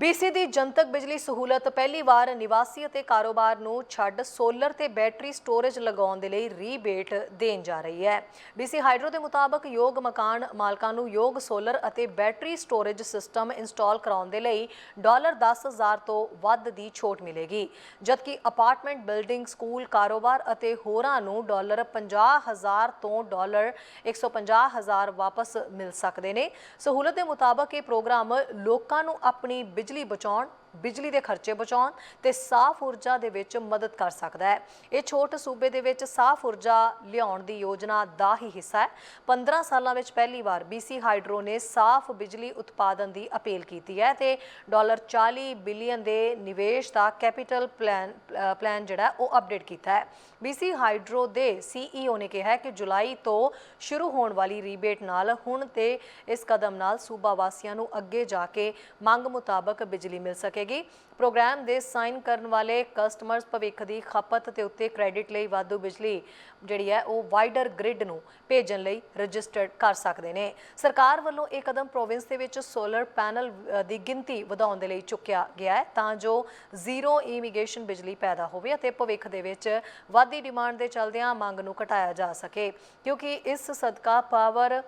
BC ਦੀ ਜਨਤਕ ਬਿਜਲੀ ਸਹੂਲਤ ਪਹਿਲੀ ਵਾਰ ਨਿਵਾਸੀ ਅਤੇ ਕਾਰੋਬਾਰ ਨੂੰ ਛੱਡ ਸੋਲਰ ਤੇ ਬੈਟਰੀ ਸਟੋਰੇਜ ਲਗਾਉਣ ਦੇ ਲਈ ਰੀਬੇਟ ਦੇਣ ਜਾ ਰਹੀ ਹੈ। BC ਹਾਈਡਰੋ ਦੇ ਮੁਤਾਬਕ ਯੋਗ ਮਕਾਨ ਮਾਲਕਾਂ ਨੂੰ ਯੋਗ ਸੋਲਰ ਅਤੇ ਬੈਟਰੀ ਸਟੋਰੇਜ ਸਿਸਟਮ ਇੰਸਟਾਲ ਕਰਾਉਣ ਦੇ ਲਈ ਡਾਲਰ 10000 ਤੋਂ ਵੱਧ ਦੀ ਛੋਟ ਮਿਲੇਗੀ, ਜਦਕਿ ਅਪਾਰਟਮੈਂਟ ਬਿਲਡਿੰਗ, ਸਕੂਲ, ਕਾਰੋਬਾਰ ਅਤੇ ਹੋਰਾਂ ਨੂੰ ਡਾਲਰ 50000 ਤੋਂ ਡਾਲਰ 150000 ਵਾਪਸ ਮਿਲ ਸਕਦੇ ਨੇ। ਸਹੂਲਤ ਦੇ ਮੁਤਾਬਕ ਇਹ ਪ੍ਰੋਗਰਾਮ ਲੋਕਾਂ ਨੂੰ ਆਪਣੀ ਬਿਜਲੀ ਬਚਾਉਣ। ਬਿਜਲੀ ਦੇ ਖਰਚੇ ਬਚਾਉਣ ਤੇ ਸਾਫ਼ ਊਰਜਾ ਦੇ ਵਿੱਚ ਮਦਦ ਕਰ ਸਕਦਾ ਹੈ। ਇਹ ਛੋਟ ਸੂਬੇ ਦੇ ਵਿੱਚ ਸਾਫ਼ ਊਰਜਾ ਲਿਆਉਣ ਦੀ ਯੋਜਨਾ ਦਾ ਹੀ ਹਿੱਸਾ ਹੈ। 15 ਸਾਲਾਂ ਵਿੱਚ ਪਹਿਲੀ ਵਾਰ BC ਹਾਈਡਰੋ ਨੇ ਸਾਫ਼ ਬਿਜਲੀ ਉਤਪਾਦਨ ਦੀ ਅਪੀਲ ਕੀਤੀ ਹੈ ਤੇ ਡਾਲਰ 40 ਬਿਲੀਅਨ ਦੇ ਨਿਵੇਸ਼ ਦਾ ਕੈਪੀਟਲ ਪਲਾਨ ਅ, ਪਲਾਨ ਜਿਹੜਾ ਉਹ ਅਪਡੇਟ ਕੀਤਾ ਹੈ। BC ਹਾਈਡਰੋ ਦੇ CEO ਨੇ ਕਿਹਾ ਕਿ ਜੁਲਾਈ ਤੋਂ ਸ਼ੁਰੂ ਹੋਣ ਵਾਲੀ ਰੀਬੇਟ ਨਾਲ ਹੁਣ ਤੇ ਇਸ ਕਦਮ ਨਾਲ ਸੂਬਾ ਵਾਸੀਆਂ ਨੂੰ ਅੱਗੇ ਜਾ ਕੇ ਮੰਗ ਮੁਤਾਬਕ ਬਿਜਲੀ ਮਿਲ ਸਕੇ। ਸਕੇਗੀ ਪ੍ਰੋਗਰਾਮ ਦੇ ਸਾਈਨ ਕਰਨ ਵਾਲੇ ਕਸਟਮਰਸ ਭਵਿੱਖ ਦੀ ਖਪਤ ਤੇ ਉੱਤੇ ਕ੍ਰੈਡਿਟ ਲਈ ਵਾਧੂ ਬਿਜਲੀ ਜਿਹੜੀ ਹੈ ਉਹ ਵਾਈਡਰ ਗ੍ਰਿਡ ਨੂੰ ਭੇਜਣ ਲਈ ਰਜਿਸਟਰਡ ਕਰ ਸਕਦੇ ਨੇ। ਸਰਕਾਰ ਵੱਲੋਂ ਇਹ ਕਦਮ ਪ੍ਰੋਵਿੰਸ ਦੇ ਵਿੱਚ ਸੋਲਰ ਪੈਨਲ ਦੀ ਗਿਣਤੀ ਵਧਾਉਣ ਦੇ ਲਈ ਚੁੱਕਿਆ ਗਿਆ ਹੈ ਤਾਂ ਜੋ ਜ਼ੀਰੋ ਇਮੀਗ੍ਰੇਸ਼ਨ ਬਿਜਲੀ ਪੈਦਾ ਹੋਵੇ ਅਤੇ ਭਵਿੱਖ ਦੇ ਵਿੱਚ ਵਾਧੀ ਡਿਮਾਂਡ ਦੇ ਚਲਦਿਆਂ ਮੰਗ ਨੂੰ ਘਟਾਇਆ ਜਾ ਸਕੇ। ਕਿਉਂਕਿ ਇਸ ਸਦਕਾ ਪਾਵਰ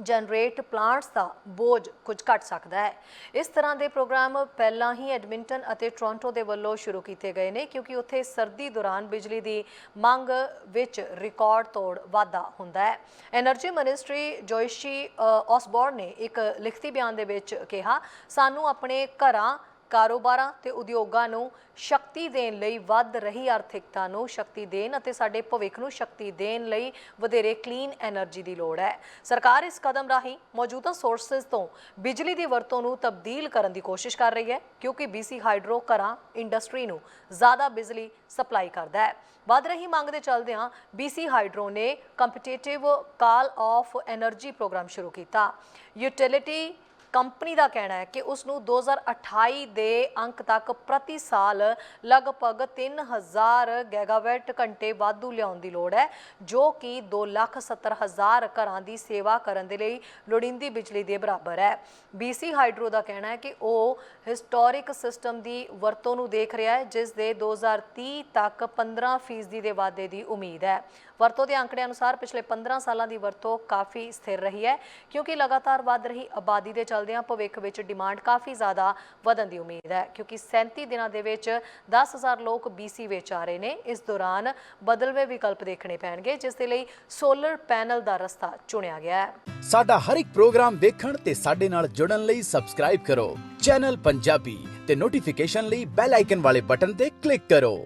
ਜਨਰੇਟ ਪਲਾਂਟਸ ਦਾ ਬੋਝ ਕੁਝ ਘਟ ਸਕਦਾ ਹੈ। ਇਸ ਤਰ੍ਹਾਂ ਦੇ ਪ੍ਰੋਗਰਾਮ ਪਹਿਲਾਂ ਹੀ ਐਡਮਿੰਟਨ ਅਤੇ ਟੋਰਾਂਟੋ ਦੇ ਵੱਲੋਂ ਸ਼ੁਰੂ ਕੀਤੇ ਗਏ ਨੇ, ਕਿਉਂਕਿ ਉੱਥੇ ਸਰਦੀ ਦੌਰਾਨ ਬਿਜਲੀ ਦੀ ਮੰਗ ਵਿੱਚ ਰਿਕਾਰਡ ਤੋੜ ਵਾਧਾ ਹੁੰਦਾ ਹੈ। એનર્ਜੀ ਮਿਨਿਸਟਰੀ ਜੋਇਸ਼ੀ ਆਸਬੋਰ ਨੇ ਇੱਕ ਲਿਖਤੀ ਬਿਆਨ ਦੇ ਵਿੱਚ ਕਿਹਾ, ਸਾਨੂੰ ਆਪਣੇ ਘਰਾਂ ਕਾਰੋਬਾਰਾਂ ਤੇ ਉਦਯੋਗਾਂ ਨੂੰ ਸ਼ਕਤੀ ਦੇਣ ਲਈ ਵੱਧ ਰਹੀ ਆਰਥਿਕਤਾ ਨੂੰ ਸ਼ਕਤੀ ਦੇਣ ਅਤੇ ਸਾਡੇ ਭਵਿੱਖ ਨੂੰ ਸ਼ਕਤੀ ਦੇਣ ਲਈ ਵਧੇਰੇ ਕਲੀਨ એનર્ਜੀ ਦੀ ਲੋੜ ਹੈ। ਸਰਕਾਰ ਇਸ ਕਦਮ ਰਾਹੀਂ ਮੌਜੂਦਾ ਸੋਰਸਸ ਤੋਂ ਬਿਜਲੀ ਦੀ ਵਰਤੋਂ ਨੂੰ ਤਬਦੀਲ ਕਰਨ ਦੀ ਕੋਸ਼ਿਸ਼ ਕਰ ਰਹੀ ਹੈ, ਕਿਉਂਕਿ BC ਹਾਈਡਰੋ ਘਰਾਂ ਇੰਡਸਟਰੀ ਨੂੰ ਜ਼ਿਆਦਾ ਬਿਜਲੀ ਸਪਲਾਈ ਕਰਦਾ ਹੈ। ਵੱਧ ਰਹੀ ਮੰਗ ਦੇ ਚੱਲਦਿਆਂ BC ਹਾਈਡਰੋ ਨੇ competitive call of energy program ਸ਼ੁਰੂ ਕੀਤਾ। ਯੂਟਿਲਿਟੀ ਕੰਪਨੀ ਦਾ ਕਹਿਣਾ ਹੈ ਕਿ ਉਸ ਨੂੰ 2028 ਦੇ ਅੰਕ ਤੱਕ ਪ੍ਰਤੀ ਸਾਲ ਲਗਭਗ 3000 ਗੈਗਾਵਾਟ ਘੰਟੇ ਵਾਧੂ ਲਿਆਉਣ ਦੀ ਲੋੜ ਹੈ, ਜੋ ਕਿ 270000 ਘਰਾਂ ਦੀ ਸੇਵਾ ਕਰਨ ਦੇ ਲਈ ਲੋੜੀਂਦੀ ਬਿਜਲੀ ਦੇ ਬਰਾਬਰ ਹੈ। BC ਹਾਈਡਰੋ ਦਾ ਕਹਿਣਾ ਹੈ ਕਿ ਉਹ ਹਿਸਟੋਰਿਕ ਸਿਸਟਮ ਦੀ ਵਰਤੋਂ ਨੂੰ ਦੇਖ ਰਿਹਾ ਹੈ, ਜਿਸ ਦੇ 2030 ਤੱਕ 15% ਦੇ ਵਾਧੇ ਦੀ ਉਮੀਦ ਹੈ। ਵਰਤੋਂ ਦੇ ਅੰਕੜਿਆਂ ਅਨੁਸਾਰ ਪਿਛਲੇ 15 ਸਾਲਾਂ ਦੀ ਵਰਤੋਂ ਕਾਫੀ ਸਥਿਰ ਰਹੀ ਹੈ, ਕਿਉਂਕਿ ਲਗਾਤਾਰ ਵੱਧ ਰਹੀ ਆਬਾਦੀ ਦੇ ਚਲਦਿਆਂ ਭਵਿੱਖ ਵਿੱਚ ਡਿਮਾਂਡ ਕਾਫੀ ਜ਼ਿਆਦਾ ਵਧਣ ਦੀ ਉਮੀਦ ਹੈ, ਕਿਉਂਕਿ 37 ਦਿਨਾਂ ਦੇ ਵਿੱਚ 10000 ਲੋਕ BC ਵਿੱਚ ਆ ਰਹੇ ਨੇ। ਇਸ ਦੌਰਾਨ ਬਦਲਵੇਂ ਵਿਕਲਪ ਦੇਖਣੇ ਪੈਣਗੇ, ਜਿਸ ਦੇ ਲਈ ਸੋਲਰ ਪੈਨਲ ਦਾ ਰਸਤਾ ਚੁਣਿਆ ਗਿਆ ਹੈ। ਸਾਡਾ ਹਰ ਇੱਕ ਪ੍ਰੋਗਰਾਮ ਦੇਖਣ ਤੇ ਸਾਡੇ ਨਾਲ ਜੁੜਨ ਲਈ ਸਬਸਕ੍ਰਾਈਬ ਕਰੋ। ਚੈਨਲ ਪੰਜਾਬੀ ਤੇ ਨੋਟੀਫਿਕੇਸ਼ਨ ਲਈ ਬੈਲ ਆਈਕਨ ਵਾਲੇ ਬਟਨ ਤੇ ਕਲਿੱਕ ਕਰੋ।